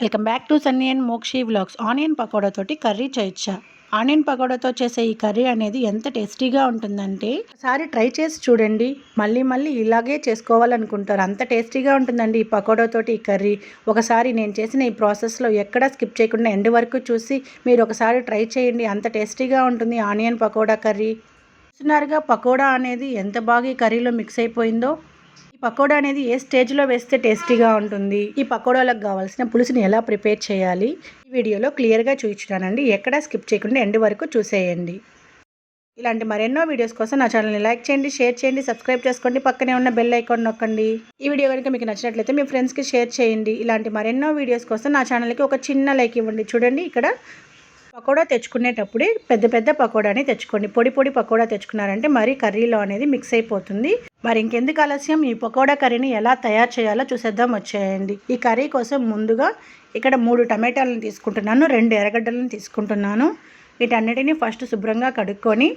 Welcome back to Sunny and Mokshi vlogs. Onion పకోడాతోటి curry చేయొచ్చా? Onion పకోడాతో చేసే ఈ కర్రీ అనేది ఎంత టేస్టీగా ఉంటుందంటే ఒకసారి ట్రై చేసి చూడండి. మళ్ళీ మళ్ళీ ఇలాగే చేసుకోవాలనుకుంటారు. అంత టేస్టీగా ఉంటుందండి ఈ పకోడాతోటి ఈ కర్రీ. ఒకసారి నేను చేసిన ఈ ప్రాసెస్లో ఎక్కడ స్కిప్ చేయకుండా ఎండ్ వరకు చూసి మీరు ఒకసారి ట్రై చేయండి. అంత టేస్టీగా ఉంటుంది ఆనియన్ పకోడా కర్రీ. చూస్తున్నారుగా పకోడా అనేది ఎంత బాగా ఈ కర్రీలో మిక్స్ అయిపోయిందో. పకోడా అనేది ఏ స్టేజ్లో వేస్తే టేస్టీగా ఉంటుంది? ఈ పకోడాలకు కావాల్సిన పులుసుని ఎలా ప్రిపేర్ చేయాలి? ఈ వీడియోలో క్లియర్గా చూపించానండి ఎక్కడా స్కిప్ చేయకుండా ఎండ్ వరకు చూసేయండి. ఇలాంటి మరెన్నో వీడియోస్ కోసం నా ఛానల్ని లైక్ చేయండి షేర్ చేయండి సబ్స్క్రైబ్ చేసుకోండి పక్కనే ఉన్న బెల్ ఐకాన్ నొక్కండి. ఈ వీడియో కనుక మీకు నచ్చినట్లయితే మీ ఫ్రెండ్స్కి షేర్ చేయండి. ఇలాంటి మరెన్నో వీడియోస్ కోసం నా ఛానల్కి ఒక చిన్న లైక్ ఇవ్వండి. చూడండి ఇక్కడ పకోడా తెచ్చుకునేటప్పుడే పెద్ద పెద్ద పకోడాని తెచ్చుకోండి. పొడి పొడి పకోడా తెచ్చుకున్నారంటే మరి కర్రీలో అనేది మిక్స్ అయిపోతుంది. మరి ఇంకెందుకు ఆలస్యం? ఈ పకోడా కర్రీని ఎలా తయారు చేయాలో చూసేద్దాం. వచ్చేయండి. ఈ కర్రీ కోసం ముందుగా ఇక్కడ మూడు టమాటాలను తీసుకుంటున్నాను. రెండు ఎర్రగడ్డలను తీసుకుంటున్నాను. వీటన్నిటిని ఫస్ట్ శుభ్రంగా కడుక్కొని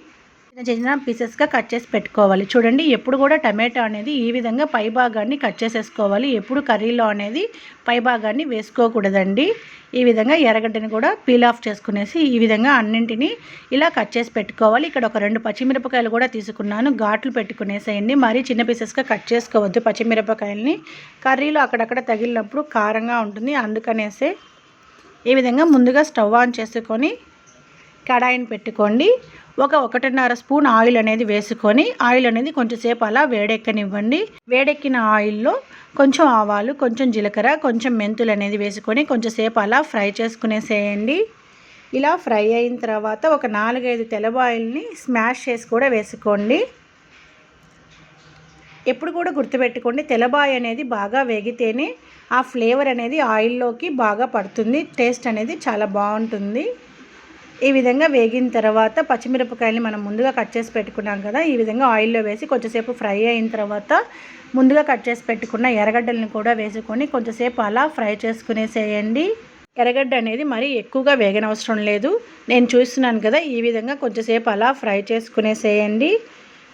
చిన్న చిన్న పీసెస్గా కట్ చేసి పెట్టుకోవాలి. చూడండి ఎప్పుడు కూడా టమాటా అనేది ఈ విధంగా పై భాగాన్ని కట్ చేసేసుకోవాలి. ఎప్పుడు కర్రీలో అనేది పై భాగాన్ని వేసుకోకూడదండి. ఈ విధంగా ఎర్రగడ్డని కూడా పీల్ ఆఫ్ చేసుకునేసి ఈ విధంగా అన్నింటినీ ఇలా కట్ చేసి పెట్టుకోవాలి. ఇక్కడ ఒక రెండు పచ్చిమిరపకాయలు కూడా తీసుకున్నాను. ఘాట్లు పెట్టుకునేసేయండి. మరీ చిన్న పీసెస్గా కట్ చేసుకోవద్దు. పచ్చిమిరపకాయలని కర్రీలో అక్కడక్కడ తగిలినప్పుడు కారంగా ఉంటుంది. అందుకనేసే ఈ విధంగా ముందుగా స్టవ్ ఆన్ చేసుకొని కడాయిని పెట్టుకోండి. ఒక ఒకటిన్నర స్పూన్ ఆయిల్ అనేది వేసుకొని ఆయిల్ అనేది కొంచెంసేపు అలా వేడెక్కనివ్వండి. వేడెక్కిన ఆయిల్లో కొంచెం ఆవాలు కొంచెం జీలకర్ర కొంచెం మెంతులు అనేది వేసుకొని కొంచెంసేపు అలా ఫ్రై చేసుకునేసేయండి. ఇలా ఫ్రై అయిన తర్వాత ఒక నాలుగైదు తెల్లబాయిల్ని స్మాష్ చేసి కూడా వేసుకోండి. ఎప్పుడు కూడా గుర్తుపెట్టుకోండి తెలబాయి అనేది బాగా వేగితేనే ఆ ఫ్లేవర్ అనేది ఆయిల్లోకి బాగా పడుతుంది. టేస్ట్ అనేది చాలా బాగుంటుంది. ఈ విధంగా వేగిన తర్వాత పచ్చిమిరపకాయలని మనం ముందుగా కట్ చేసి పెట్టుకున్నాం కదా ఈ విధంగా ఆయిల్లో వేసి కొంచెంసేపు ఫ్రై అయిన తర్వాత ముందుగా కట్ చేసి పెట్టుకున్న ఎర్రగడ్డలను కూడా వేసుకొని కొంచెంసేపు అలా ఫ్రై చేసుకునేసేయండి. ఎర్రగడ్డ అనేది మరీ ఎక్కువగా వేగనవసరం లేదు. నేను చూస్తున్నాను కదా ఈ విధంగా కొంచెంసేపు అలా ఫ్రై చేసుకునేసేయండి.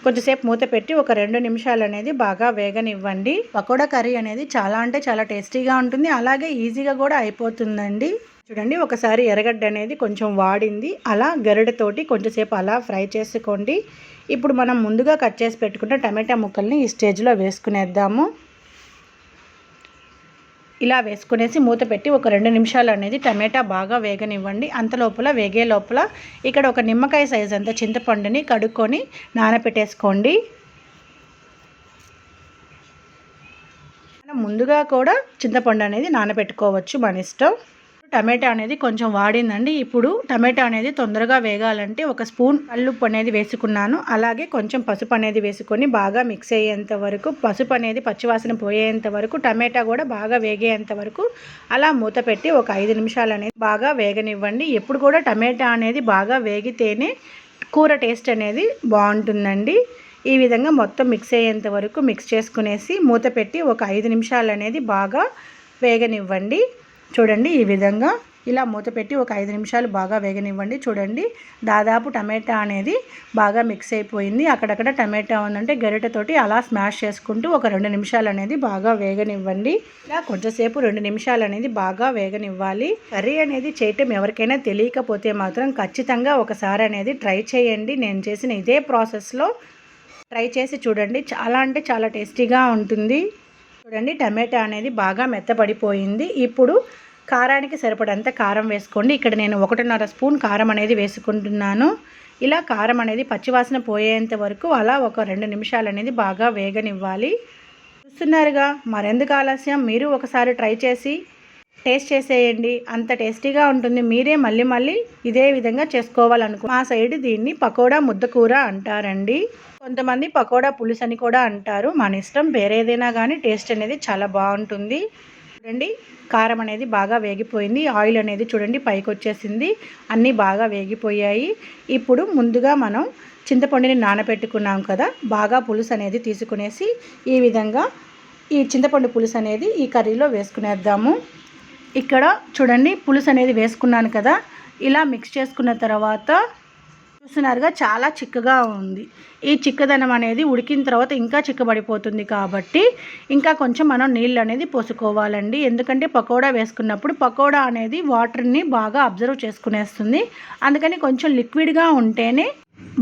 కొంచెంసేపు మూత పెట్టి ఒక రెండు నిమిషాలు అనేది బాగా వేగనివ్వండి. పకోడా కర్రీ అనేది చాలా అంటే చాలా టేస్టీగా ఉంటుంది అలాగే ఈజీగా కూడా అయిపోతుందండి. చూడండి ఒకసారి ఎర్రగడ్డ అనేది కొంచెం వాడింది. అలా గరిడతోటి కొంచెంసేపు అలా ఫ్రై చేసుకోండి. ఇప్పుడు మనం ముందుగా కట్ చేసి పెట్టుకున్న టమాటా ముక్కల్ని ఈ స్టేజ్లో వేసుకునేద్దాము. ఇలా వేసుకునేసి మూత పెట్టి ఒక రెండు నిమిషాలు అనేది టమాటా బాగా వేగనివ్వండి. అంత లోపల వేగే లోపల ఇక్కడ ఒక నిమ్మకాయ సైజ్ అంత చింతపండుని కడుక్కొని నానపెట్టేసుకోండి. మనం ముందుగా కూడా చింతపండు అనేది నానబెట్టుకోవచ్చు మన ఇష్టం. టమాటా అనేది కొంచెం వాడిందండి. ఇప్పుడు టమాటా అనేది తొందరగా వేగాలంటే ఒక స్పూన్ పల్లుప్పు అనేది వేసుకున్నాను. అలాగే కొంచెం పసుపు అనేది వేసుకొని బాగా మిక్స్ అయ్యేంత వరకు పసుపు అనేది పచ్చివాసన పోయేంత వరకు టమాటా కూడా బాగా వేగేంత వరకు అలా మూత పెట్టి ఒక ఐదు నిమిషాలు అనేది బాగా వేగనివ్వండి. ఎప్పుడు కూడా టమాటా అనేది బాగా వేగితేనే కూర టేస్ట్ అనేది బాగుంటుందండి. ఈ విధంగా మొత్తం మిక్స్ అయ్యేంత వరకు మిక్స్ చేసుకునేసి మూత పెట్టి ఒక ఐదు నిమిషాలు అనేది బాగా వేగనివ్వండి. చూడండి ఈ విధంగా ఇలా మూత పెట్టి ఒక ఐదు నిమిషాలు బాగా వేగనివ్వండి. చూడండి దాదాపు టమాటా అనేది బాగా మిక్స్ అయిపోయింది. అక్కడక్కడ టమాటా ఉందంటే గరిటెతోటి అలా స్మాష్ చేసుకుంటూ ఒక రెండు నిమిషాలు అనేది బాగా వేగనివ్వండి. ఇలా కొంచెంసేపు రెండు నిమిషాలు అనేది బాగా వేగనివ్వాలి. కర్రీ అనేది చేయటం ఎవరికైనా తెలియకపోతే మాత్రం ఖచ్చితంగా ఒకసారి అనేది ట్రై చేయండి. నేను చేసిన ఇదే ప్రాసెస్లో ట్రై చేసి చూడండి. చాలా అంటే చాలా టేస్టీగా ఉంటుంది. చూడండి టమాటా అనేది బాగా మెత్తపడిపోయింది. ఇప్పుడు కారానికి సరిపడంత కారం వేసుకోండి. ఇక్కడ నేను ఒకటిన్నర స్పూన్ కారం అనేది వేసుకుంటున్నాను. ఇలా కారం అనేది పచ్చివాసన పోయేంత వరకు అలా ఒక రెండు నిమిషాలు అనేది బాగా వేగనివ్వాలి. చూస్తున్నారుగా మరెందుకు ఆలస్యం? మీరు ఒకసారి ట్రై చేసి టేస్ట్ చేసేయండి. అంత టేస్టీగా ఉంటుంది. మీరే మళ్ళీ మళ్ళీ ఇదే విధంగా చేసుకోవాలనుకో మా సైడ్ దీన్ని పకోడా ముద్దకూర అంటారండి. కొంతమంది పకోడా పులుసు అని కూడా అంటారు. మన ఇష్టం వేరేదైనా కానీ టేస్ట్ అనేది చాలా బాగుంటుంది. చూడండి కారం అనేది బాగా వేగిపోయింది. ఆయిల్ అనేది చూడండి పైకి వచ్చేసింది. అన్నీ బాగా వేగిపోయాయి. ఇప్పుడు ముందుగా మనం చింతపండుని నానబెట్టుకున్నాం కదా బాగా పులుసు అనేది తీసుకునేసి ఈ విధంగా ఈ చింతపండు పులుసు అనేది ఈ కర్రీలో వేసుకునేద్దాము. ఇక్కడ చూడండి పులుసు అనేది వేసుకున్నాను కదా. ఇలా మిక్స్ చేసుకున్న తర్వాత చూస్తున్నారుగా చాలా చిక్కగా ఉంది. ఈ చిక్కదనం అనేది ఉడికిన తర్వాత ఇంకా చిక్కబడిపోతుంది కాబట్టి ఇంకా కొంచెం మనం నీళ్ళు అనేది పోసుకోవాలండి. ఎందుకంటే పకోడా వేసుకున్నప్పుడు పకోడా అనేది వాటర్ని బాగా అబ్జర్వ్ చేసుకునేస్తుంది. అందుకని కొంచెం లిక్విడ్గా ఉంటేనే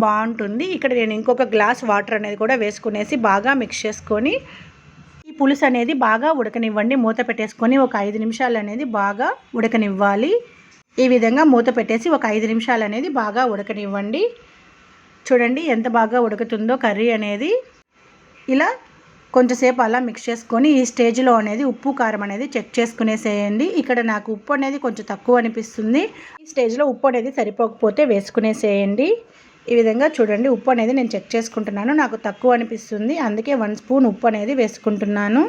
బాగుంటుంది. ఇక్కడ నేను ఇంకొక గ్లాస్ వాటర్ అనేది కూడా వేసుకునేసి బాగా మిక్స్ చేసుకొని పులుసు అనేది బాగా ఉడకనివ్వండి. మూత పెట్టేసుకొని ఒక ఐదు నిమిషాలు అనేది బాగా ఉడకనివ్వాలి. ఈ విధంగా మూత పెట్టేసి ఒక ఐదు నిమిషాలు అనేది బాగా ఉడకనివ్వండి. చూడండి ఎంత బాగా ఉడుకుతుందో కర్రీ అనేది. ఇలా కొంచెంసేపు అలా మిక్స్ చేసుకొని ఈ స్టేజ్లో అనేది ఉప్పు కారం అనేది చెక్ చేసుకునేసేయండి. ఇక్కడ నాకు ఉప్పు అనేది కొంచెం తక్కువ అనిపిస్తుంది. ఈ స్టేజ్లో ఉప్పు అనేది సరిపోకపోతే వేసుకునేసేయండి. ఈ విధంగా చూడండి ఉప్పు అనేది నేను చెక్ చేసుకుంటున్నాను. నాకు తక్కువ అనిపిస్తుంది. అందుకే వన్ స్పూన్ ఉప్పు అనేది వేసుకుంటున్నాను.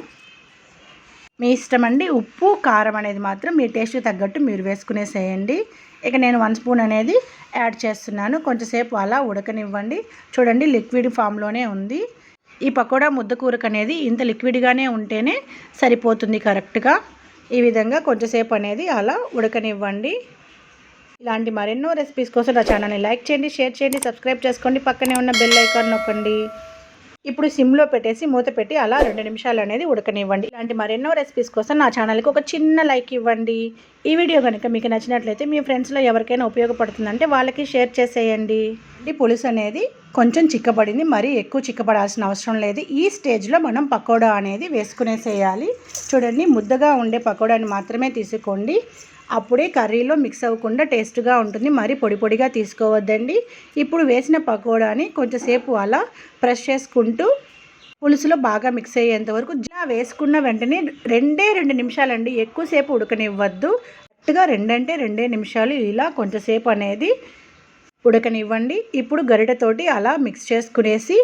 మీ ఇష్టం అండి ఉప్పు కారం అనేది మాత్రం మీ టేస్ట్ తగ్గట్టు మీరు వేసుకునేసేయండి. ఇక నేను వన్ స్పూన్ అనేది యాడ్ చేస్తున్నాను. కొంచెంసేపు అలా ఉడకనివ్వండి. చూడండి లిక్విడ్ ఫామ్లోనే ఉంది. ఈ పకోడా ముద్దకూరకు అనేది ఇంత లిక్విడ్గానే ఉంటేనే సరిపోతుంది కరెక్ట్గా. ఈ విధంగా కొంచెంసేపు అనేది అలా ఉడకనివ్వండి. ఇలాంటి మరెన్నో రెసిపీస్ కోసం నా ఛానల్ని లైక్ చేయండి షేర్ చేయండి సబ్స్క్రైబ్ చేసుకోండి. పక్కనే ఉన్న బెల్ ఐకాన్ నొక్కండి. ఇప్పుడు సిమ్లో పెట్టేసి మూత పెట్టి అలా రెండు నిమిషాలు అనేది ఉడకనివ్వండి. ఇలాంటి మరెన్నో రెసిపీస్ కోసం నా ఛానల్కి ఒక చిన్న లైక్ ఇవ్వండి. ఈ వీడియో కనుక మీకు నచ్చినట్లయితే మీ ఫ్రెండ్స్లో ఎవరికైనా ఉపయోగపడుతుందంటే వాళ్ళకి షేర్ చేసేయండి. ఈ పులుసు అనేది కొంచెం చిక్కబడింది మరీ ఎక్కువ చిక్కబడాల్సిన అవసరం లేదు. ఈ స్టేజ్లో మనం పకోడా అనేది వేసుకునేసేయాలి. చూడండి ముద్దగా ఉండే పకోడాని మాత్రమే తీసుకోండి. అప్పుడే కర్రీలో మిక్స్ అవ్వకుండా టేస్ట్గా ఉంటుంది. మరి పొడి పొడిగా తీసుకోవద్దండి. ఇప్పుడు వేసిన పకోడాని కొంచెంసేపు అలా ప్రెస్ చేసుకుంటూ పులుసులో బాగా మిక్స్ అయ్యేంత వరకు ఇలా వేసుకున్న వెంటనే రెండే రెండు నిమిషాలండి. ఎక్కువసేపు ఉడకనివ్వద్దు. కరెక్ట్గా రెండంటే రెండే నిమిషాలు ఇలా కొంచెంసేపు అనేది ఉడకనివ్వండి. ఇప్పుడు గరిటెతోటి అలా మిక్స్ చేసుకునేసి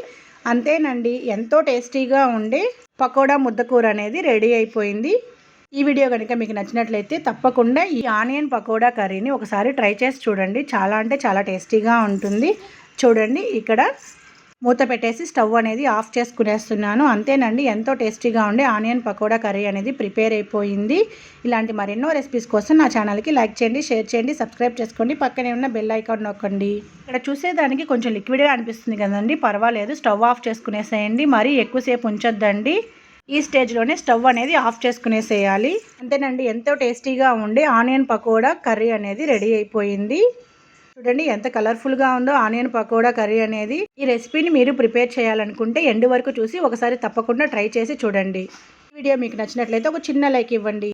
అంతేనండి. ఎంతో టేస్టీగా ఉండే పకోడా ముద్దకూర అనేది రెడీ అయిపోయింది. ఈ వీడియో కనుక మీకు నచ్చినట్లయితే తప్పకుండా ఈ ఆనియన్ పకోడా కర్రీని ఒకసారి ట్రై చేసి చూడండి. చాలా అంటే చాలా టేస్టీగా ఉంటుంది. చూడండి ఇక్కడ మూత పెట్టేసి స్టవ్ అనేది ఆఫ్ చేసుకునేస్తున్నాను. అంతేనండి ఎంతో టేస్టీగా ఉండే ఆనియన్ పకోడా కర్రీ అనేది ప్రిపేర్ అయిపోయింది. ఇలాంటి మరెన్నో రెసిపీస్ కోసం నా ఛానల్కి లైక్ చేయండి షేర్ చేయండి సబ్స్క్రైబ్ చేసుకోండి. పక్కనే ఉన్న బెల్ ఐకాన్ నొక్కండి. ఇక్కడ చూసేదానికి కొంచెం లిక్విడ్గా అనిపిస్తుంది కదండి. పర్వాలేదు స్టవ్ ఆఫ్ చేసుకునేసేయండి. మరీ ఎక్కువసేపు ఉంచొద్దండి. ఈ స్టేజ్లోనే స్టవ్ అనేది ఆఫ్ చేసుకునేసేయాలి. అంతేనండి ఎంతో టేస్టీగా ఉండే ఆనియన్ పకోడా కర్రీ అనేది రెడీ అయిపోయింది. చూడండి ఎంత కలర్ఫుల్గా ఉందో ఆనియన్ పకోడా కర్రీ అనేది. ఈ రెసిపీని మీరు ప్రిపేర్ చేయాలనుకుంటే ఎండు వరకు చూసి ఒకసారి తప్పకుండా ట్రై చేసి చూడండి. వీడియో మీకు నచ్చినట్లయితే ఒక చిన్న లైక్ ఇవ్వండి.